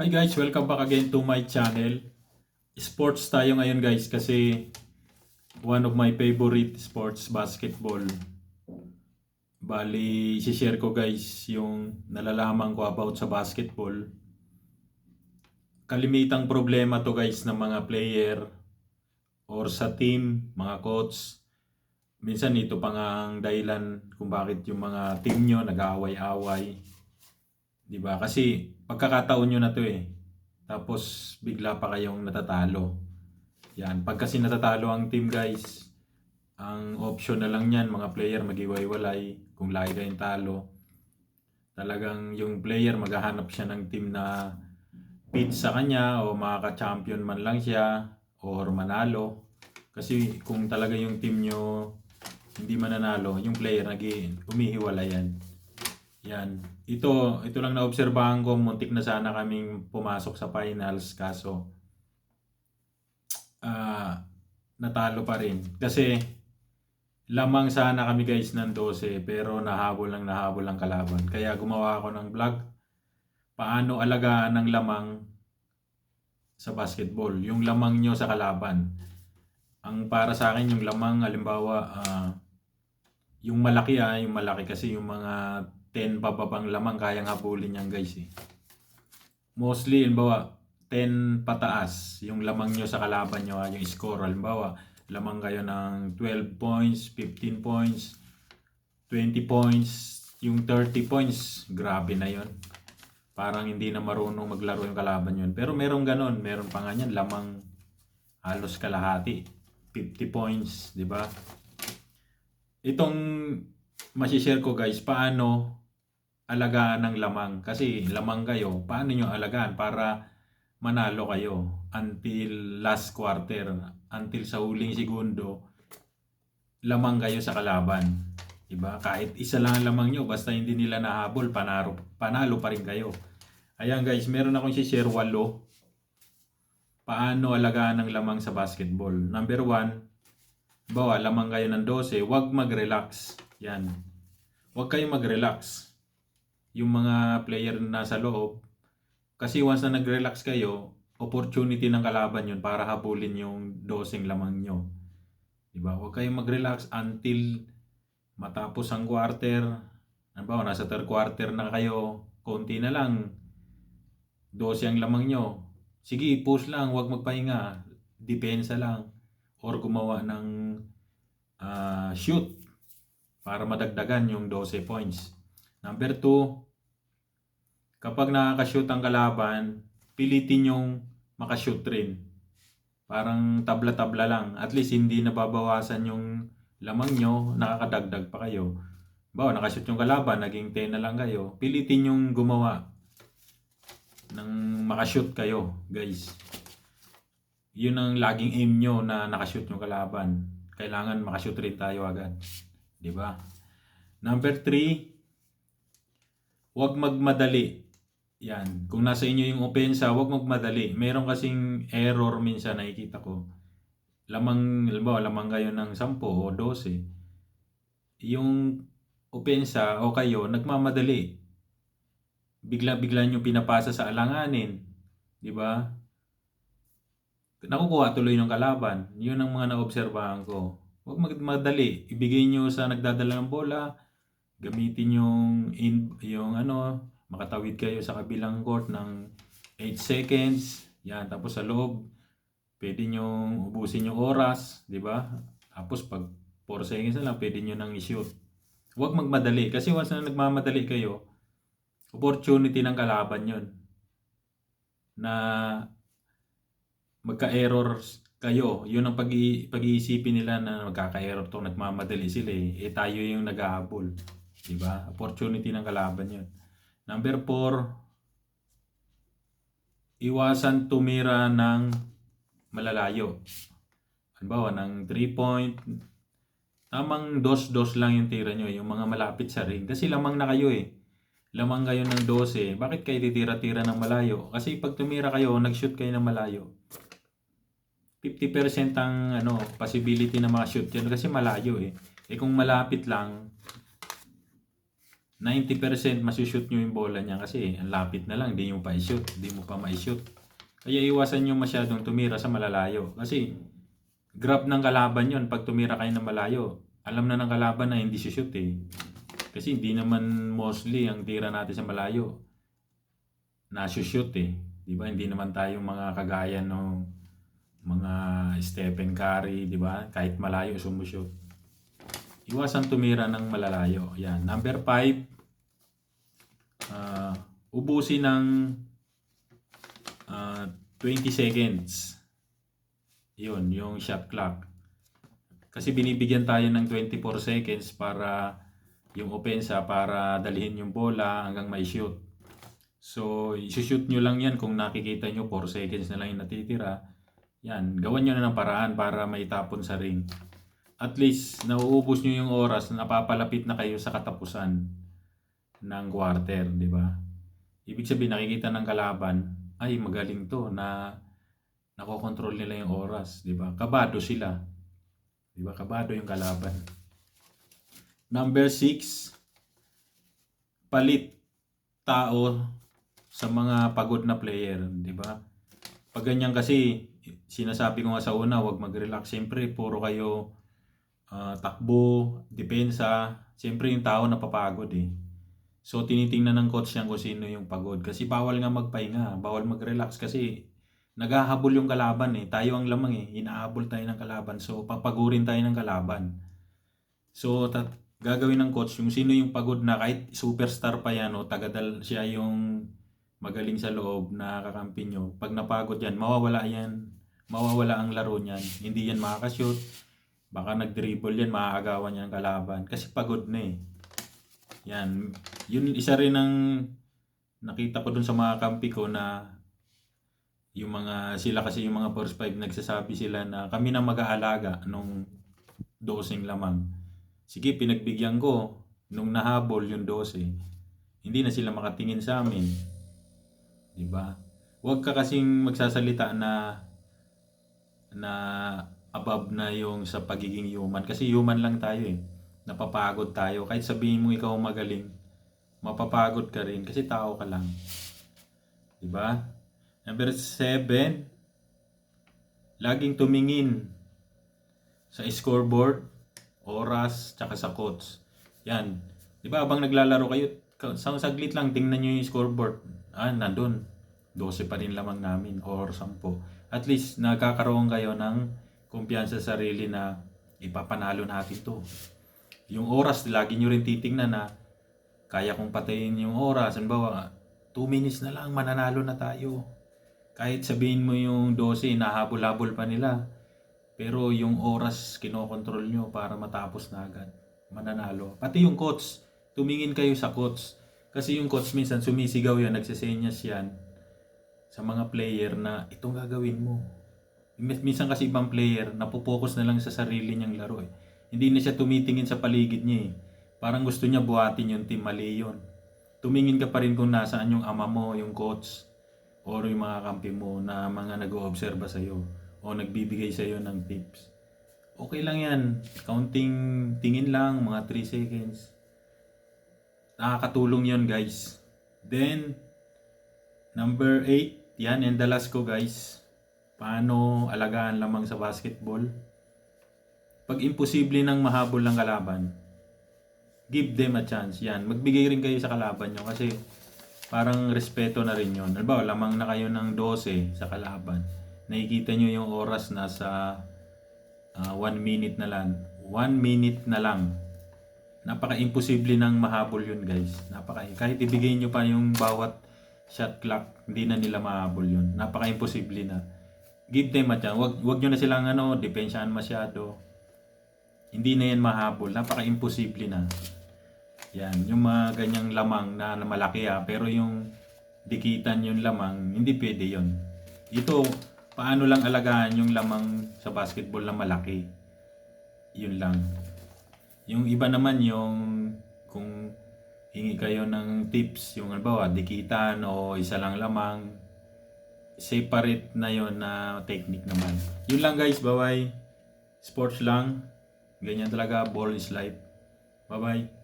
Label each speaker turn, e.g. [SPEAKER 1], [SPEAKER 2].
[SPEAKER 1] Hi guys, welcome back again to my channel. Sports tayo ngayon guys kasi one of my favorite sports, basketball. Bali, share ko guys yung nalalaman ko about sa basketball. Kalimitang problema to guys ng mga player or sa team, mga coach. Minsan ito pa nga ang dahilan kung bakit yung mga team nyo nag-aaway-away. 'Di ba? Kasi pagkakataon nyo na 'to eh. Tapos bigla pa kayong natatalo. Yan, pag kasi natatalo ang team guys, ang option na lang niyan mga player magiwaiwalay kung lagi kayong talo. Talagang yung player maghahanap siya ng team na fit sa kanya o makaka-champion man lang siya or manalo. Kasi kung talaga yung team nyo hindi mananalo, yung player nagi umihiwalay yan. Yan. Ito, ito lang naobserbahan ko, muntik na sana kaming pumasok sa finals kaso ah natalo pa rin. Kasi lamang sana kami guys ng 12 pero nahabol lang nahabol ang kalaban. Kaya gumawa ako ng vlog paano alagaan ng lamang sa basketball. Yung lamang nyo sa kalaban. Ang para sa akin yung lamang halimbawa ah, yung malaki ah, yung malaki kasi yung mga 10 pababang lamang kayang habulin yan guys eh. Mostly, halimbawa, 10 pataas yung lamang nyo sa kalaban nyo, ah, yung score. Halimbawa, lamang kayo ng 12 points, 15 points, 20 points, yung 30 points, grabe na yon Parang hindi na marunong maglaro yung kalaban yun. Pero meron ganon, meron pa nga yan, lamang halos kalahati. 50 points, di ba? Itong masishare ko guys, paano alagaan ng lamang. Kasi lamang kayo, paano nyo alagaan para manalo kayo until last quarter, until sa huling segundo, lamang kayo sa kalaban. Diba? Kahit isa lang ang lamang nyo, basta hindi nila nahabol, panalo, panalo pa rin kayo. Ayan guys, meron akong si-share walo. Paano alagaan ng lamang sa basketball? Number one, bawa lamang kayo ng 12, huwag mag-relax. Yan. Huwag kayong mag-relax yung mga player na nasa loob. Kasi once na nag-relax kayo, opportunity ng kalaban yun para habulin yung dosing lamang nyo. Diba? Huwag kayong mag-relax until matapos ang quarter. Ano ba, nasa third quarter na kayo, konti na lang, 12 ang lamang nyo. Sige, push lang, huwag magpahinga. Depensa lang. Or gumawa ng ah, shoot para madagdagan yung 12 points. Number two, kapag nakaka-shoot ang kalaban, pilitin yung makashoot rin. Parang tabla-tabla lang. At least hindi nababawasan yung lamang nyo, nakakadagdag pa kayo. Bawa, nakashoot yung kalaban, naging 10 na lang kayo. Pilitin yung gumawa ng makashoot kayo, guys. Yun ang laging aim nyo na nakashoot yung kalaban. Kailangan makashoot rin tayo agad. ba? Number 3, huwag magmadali. Yan. Kung nasa inyo yung opensa, huwag magmadali. Meron kasing error minsan nakikita ko. Lamang, halimbawa, lamang kayo ng 10 o 12. Yung opensa o kayo, nagmamadali. Bigla-bigla nyo pinapasa sa alanganin. Di ba? Nakukuha tuloy ng kalaban. Yun ang mga naobserbahan ko. Huwag magmadali. Ibigay nyo sa nagdadala ng bola. Gamitin yung, in, yung ano, makatawid kayo sa kabilang court ng 8 seconds. Yan, tapos sa loob, pwede nyo ubusin yung oras, di ba? Tapos pag 4 seconds na lang, pwede nyo nang i-shoot. Huwag magmadali. Kasi once na nagmamadali kayo, opportunity ng kalaban yon na magka-error kayo. Yun ang pag- pag-iisipin nila na magkaka-error to, nagmamadali sila eh. Eh tayo yung nag-ahabol. Diba? Opportunity ng kalaban yun. Number 4, iwasan tumira ng malalayo. Halimbawa, ng 3 point, tamang dos-dos lang yung tira nyo, yung mga malapit sa ring. Kasi lamang na kayo eh. Lamang kayo ng 12. Bakit kayo titira-tira ng malayo? Kasi pag tumira kayo, nag-shoot kayo ng malayo. 50% ang ano, possibility na makashoot yan kasi malayo eh. Eh kung malapit lang, 90% masushoot nyo yung bola niya kasi ang lapit na lang, hindi nyo pa i-shoot, hindi mo pa ma-shoot. Kaya iwasan nyo masyadong tumira sa malalayo. Kasi grab ng kalaban yon pag tumira kayo ng malayo. Alam na ng kalaban na hindi shoot eh. Kasi hindi naman mostly ang tira natin sa malayo na shoot eh. Di ba? Hindi naman tayong mga kagaya ng mga Stephen Curry, di ba? Kahit malayo sumushoot. Iwasan tumira ng malalayo. Yan. Number 5, ah ubusin ng ah, 20 seconds. Yun, yung shot clock. Kasi binibigyan tayo ng 24 seconds para yung opensa para dalhin yung bola hanggang may shoot. So, isushoot nyo lang yan kung nakikita nyo 4 seconds na lang yung natitira. Yan, gawan nyo na ng paraan para may tapon sa ring. At least, nauubos nyo yung oras na napapalapit na kayo sa katapusan ng quarter, di ba? Ibig sabihin, nakikita ng kalaban, ay magaling to na nakokontrol nila yung oras, di ba? Kabado sila. Di ba? Kabado yung kalaban. Number 6, palit tao sa mga pagod na player, di ba? Pag ganyan kasi, sinasabi ko nga sa una, wag mag-relax. Siyempre, puro kayo ah, takbo, depensa. Siyempre, yung tao napapagod eh. So, tinitingnan ng coach yan kung sino yung pagod. Kasi bawal nga magpahinga, bawal mag-relax kasi naghahabol yung kalaban eh. Tayo ang lamang eh, hinahabol tayo ng kalaban. So, papagurin tayo ng kalaban. So, tat- gagawin ng coach yung sino yung pagod na kahit superstar pa yan o tagadal siya yung magaling sa loob na kakampi nyo. Pag napagod yan, mawawala yan. Mawawala ang laro niyan. Hindi yan makakashoot. Baka nag-dribble yan, maaagawan yan ang kalaban. Kasi pagod na eh. Yan. Yun isa rin ang nakita ko dun sa mga kampi ko na yung mga sila kasi yung mga first five nagsasabi sila na kami na mag-aalaga nung dosing lamang. Sige, pinagbigyan ko nung nahabol yung dose. Hindi na sila makatingin sa amin. 'Di ba? Huwag ka kasing magsasalita na na above na yung sa pagiging human kasi human lang tayo eh. Napapagod tayo. Kahit sabihin mo ikaw magaling, mapapagod ka rin kasi tao ka lang. 'Di ba? Number 7, laging tumingin sa scoreboard, oras, tsaka sa quotes. Yan. 'Di ba habang naglalaro kayo, ka- sa saglit lang tingnan niyo yung scoreboard. Ah, nandun. 12 pa rin lamang namin or 10. At least nagkakaroon kayo ng kumpiyansa sa sarili na ipapanalo natin to. Yung oras, lagi nyo rin titingnan na kaya kong patayin yung oras. Halimbawa, 2 minutes na lang, mananalo na tayo. Kahit sabihin mo yung 12, nahabol-habol pa nila. Pero yung oras, kinokontrol nyo para matapos na agad. Mananalo. Pati yung coach, tumingin kayo sa coach. Kasi yung coach minsan sumisigaw yan, nagsisenyas yan sa mga player na itong gagawin mo. Min- Minsan kasi ibang player, napopokus na lang sa sarili niyang laro eh. Hindi na siya tumitingin sa paligid niya eh. Parang gusto niya buhatin yung team, mali yun. Tumingin ka pa rin kung nasaan yung ama mo, yung coach, or yung mga kampi mo na mga nag-oobserba sa'yo o nagbibigay sa'yo ng tips. Okay lang yan. Counting tingin lang, mga 3 seconds. Nakakatulong yon guys. Then, number 8, yan, and the last ko guys. Paano alagaan lamang sa basketball? Pag imposible nang mahabol ng kalaban, give them a chance. Yan, magbigay rin kayo sa kalaban nyo kasi parang respeto na rin yun. Halimbawa, lamang na kayo ng 12 sa kalaban. Nakikita nyo yung oras nasa 1 minute na lang. 1 minute na lang. Napaka-imposible nang mahabol yun guys. Napaka kahit ibigay nyo pa yung bawat shot clock, hindi na nila mahabol yun. Napaka-imposible na. Give them a chance. Wag, wag nyo na silang ano, depensahan masyado. Hindi na yan mahabol. Napaka-imposible na. Yan, yung mga ganyang lamang na, malaki ah. Pero yung dikitan yung lamang, hindi pwede yon. Ito, paano lang alagaan yung lamang sa basketball na malaki. Yun lang. Yung iba naman yung kung hingi kayo ng tips, yung halimbawa, dikitan o isa lang lamang, separate na yon na technique naman. Yun lang guys, bye-bye. Sports lang. Ganyan talaga, ball is life. Bye-bye.